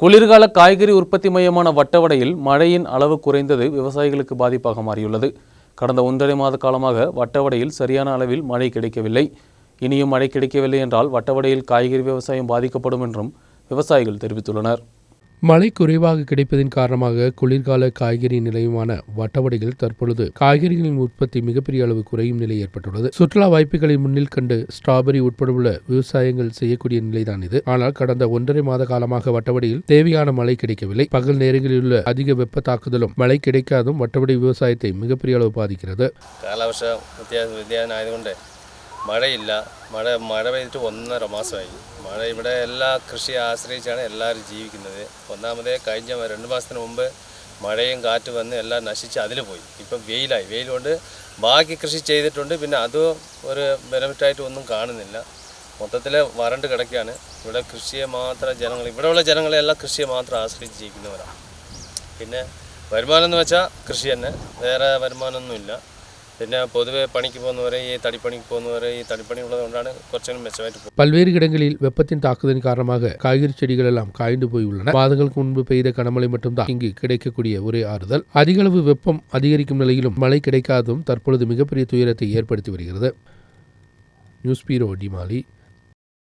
குளிர்கால காய்கறி உற்பத்தி மையமான வட்டவடையில் மழையின் அளவு குறைந்தது விவசாயிகளுக்கு பாதிப்பாக மாறியுள்ளது. கடந்த ஒன்றரை மாத காலமாக வட்டவடையில் சரியான அளவில் மழை கிடைக்கவில்லை. இனியும் மழை கிடைக்கவில்லை என்றால் வட்டவடையில் காய்கறி விவசாயம் பாதிக்கப்படும் என்றும் விவசாயிகள் தெரிவித்துள்ளனர். மழை குறைவாக கிடைப்பதன் காரணமாக குளிர்கால காய்கறி நிலையமான வட்டவடையில் தற்பொழுது காய்கறிகளின் உற்பத்தி மிகப்பெரிய அளவு குறையும் நிலை ஏற்பட்டுள்ளது சுற்றுலா வாய்ப்புகளை முன்னில் கண்டு ஸ்ட்ராபெரி உட்பட விவசாயங்கள் செய்யக்கூடிய நிலைதான் இது ஆனால் கடந்த ஒன்றரை மாத காலமாக வட்டவடையில் தேவையான மழை கிடைக்கவில்லை பகல் நேரங்களில் உள்ள அதிக வெப்ப தாக்குதலும் மழை கிடைக்காதும் வட்டவடை விவசாயத்தை மிகப்பெரிய அளவு பாதிக்கிறது കാലാവസ്ഥ വ്യത്യാസം വ്യതിയാനം ആയതുകൊണ്ട് മഴയില്ല. മഴ മഴ പെയ്തിട്ട് ഒന്നര മാസമായി. മഴ ഇവിടെ എല്ലാ കൃഷിയെ ആശ്രയിച്ചാണ് എല്ലാവരും ജീവിക്കുന്നത്. ഒന്നാമതേ കഴിഞ്ഞ രണ്ട് മാസത്തിന് മുമ്പ് മഴയും കാറ്റ് വന്ന് എല്ലാം നശിച്ച് അതിൽ പോയി. ഇപ്പം വെയിലായി. വെയിൽ കൊണ്ട് ബാക്കി കൃഷി ചെയ്തിട്ടുണ്ട്. പിന്നെ അത് ഒരു ബെനിഫിറ്റായിട്ട് ഒന്നും കാണുന്നില്ല. മൊത്തത്തിൽ വരണ്ട് കിടക്കുകയാണ്. ഇവിടെ കൃഷിയെ മാത്രം ജനങ്ങൾ ഇവിടെയുള്ള ജനങ്ങളെല്ലാം കൃഷിയെ മാത്രം ആശ്രയിച്ച് ജീവിക്കുന്നവരാണ് പിന്നെ വരുമാനം എന്ന് വെച്ചാൽ കൃഷി തന്നെ. വേറെ വരുമാനമൊന്നുമില്ല. பல்வேறு இடங்களில் வெப்பத்தின் தாக்குதலின் காரணமாக காய்கறி செடிகள் எல்லாம் காய்ந்து போய் உள்ளன மாதங்களுக்கு முன்பு பெய்த கனமழை மட்டும்தான் இங்கு கிடைக்கக்கூடிய ஒரே ஆறுதல் அதிகளவு வெப்பம் அதிகரிக்கும் நிலையிலும் மழை கிடைக்காதும் தற்பொழுது மிகப்பெரிய துயரத்தை ஏற்படுத்தி வருகிறது நியூஸ் பீரோ டிமாலி